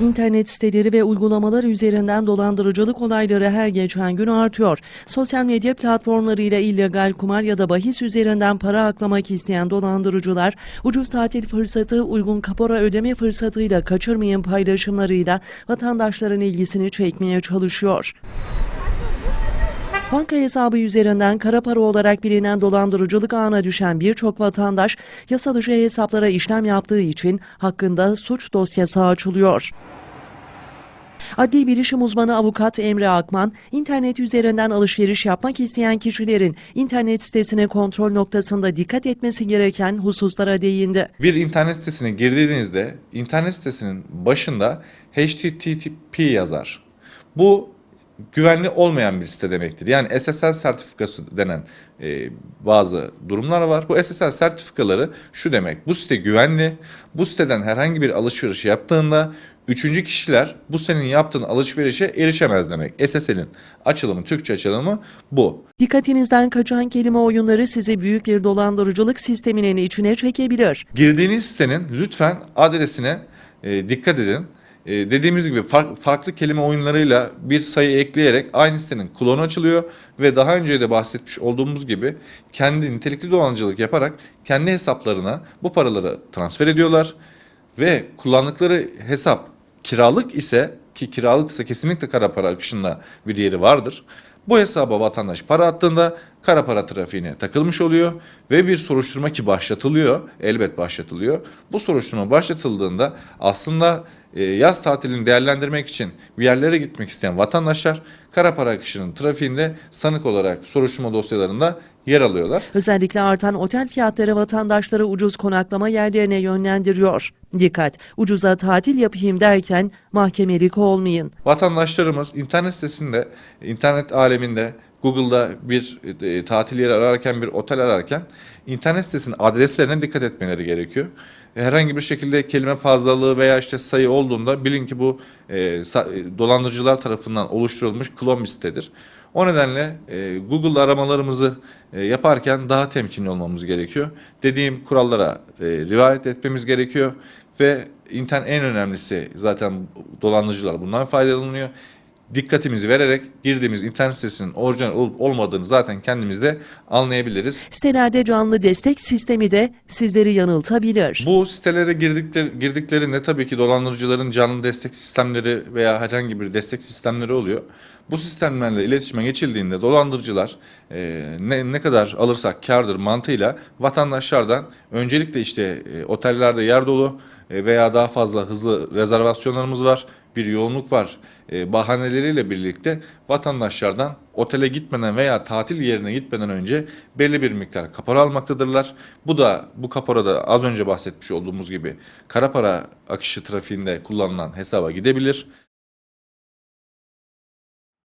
İnternet siteleri ve uygulamalar üzerinden dolandırıcılık olayları her geçen gün artıyor. Sosyal medya platformlarıyla illegal kumar ya da bahis üzerinden para aklamak isteyen dolandırıcılar, ucuz tatil fırsatı, uygun kapora ödeme fırsatıyla kaçırmayın paylaşımlarıyla vatandaşların ilgisini çekmeye çalışıyor. Banka hesabı üzerinden kara para olarak bilinen dolandırıcılık ağına düşen birçok vatandaş yasa dışı hesaplara işlem yaptığı için hakkında suç dosyası açılıyor. Adli bilişim uzmanı avukat Emre Akman, internet üzerinden alışveriş yapmak isteyen kişilerin internet sitesine kontrol noktasında dikkat etmesi gereken hususlara değindi. Bir internet sitesine girdiğinizde internet sitesinin başında HTTP yazar. Bu güvenli olmayan bir site demektir. Yani SSL sertifikası denen e, bazı durumlar var. Bu SSL sertifikaları şu demek. Bu site güvenli. Bu siteden herhangi bir alışveriş yaptığında üçüncü kişiler bu senin yaptığın alışverişe erişemez demek. SSL'in açılımı, Türkçe açılımı bu. Dikkatinizden kaçan kelime oyunları sizi büyük bir dolandırıcılık sisteminin içine çekebilir. Girdiğiniz sitenin lütfen adresine e, dikkat edin. E, dediğimiz gibi far- farklı kelime oyunlarıyla bir sayı ekleyerek aynı sitenin klonu açılıyor ve daha önce de bahsetmiş olduğumuz gibi kendi nitelikli dolandırıcılık yaparak kendi hesaplarına bu paraları transfer ediyorlar ve kullandıkları hesap kiralık ise ki kiralık ise kesinlikle kara para akışında bir yeri vardır. Bu hesaba vatandaş para attığında kara para trafiğine takılmış oluyor ve bir soruşturma ki başlatılıyor, elbet başlatılıyor. Bu soruşturma başlatıldığında aslında e, yaz tatilini değerlendirmek için bir yerlere gitmek isteyen vatandaşlar kara para akışının trafiğinde sanık olarak soruşturma dosyalarında yer alıyorlar. Özellikle artan otel fiyatları vatandaşları ucuz konaklama yerlerine yönlendiriyor. Dikkat! Ucuza tatil yapayım derken mahkemelik olmayın. Vatandaşlarımız internet sitesinde, internet aleminde, Google'da bir e, tatil yeri ararken, bir otel ararken internet sitesinin adreslerine dikkat etmeleri gerekiyor. Herhangi bir şekilde kelime fazlalığı veya işte sayı olduğunda bilin ki bu e, e, dolandırıcılar tarafından oluşturulmuş klon bir sitedir. O nedenle e, Google aramalarımızı e, yaparken daha temkinli olmamız gerekiyor. Dediğim kurallara e, riayet etmemiz gerekiyor ve internet en önemlisi zaten dolandırıcılar bundan faydalanıyor. Dikkatimizi vererek girdiğimiz internet sitesinin orijinal olup olmadığını zaten kendimiz de anlayabiliriz. Sitelerde canlı destek sistemi de sizleri yanıltabilir. Bu sitelere girdikleri, girdiklerinde tabii ki dolandırıcıların canlı destek sistemleri veya herhangi bir destek sistemleri oluyor. Bu sistemlerle iletişime geçildiğinde dolandırıcılar e, ne, ne kadar alırsak kardır mantığıyla vatandaşlardan öncelikle işte e, otellerde yer dolu e, veya daha fazla hızlı rezervasyonlarımız var, bir yoğunluk var e, bahaneleriyle birlikte vatandaşlardan otele gitmeden veya tatil yerine gitmeden önce belli bir miktar kapora almaktadırlar. Bu da bu kapora da az önce bahsetmiş olduğumuz gibi kara para akışı trafiğinde kullanılan hesaba gidebilir.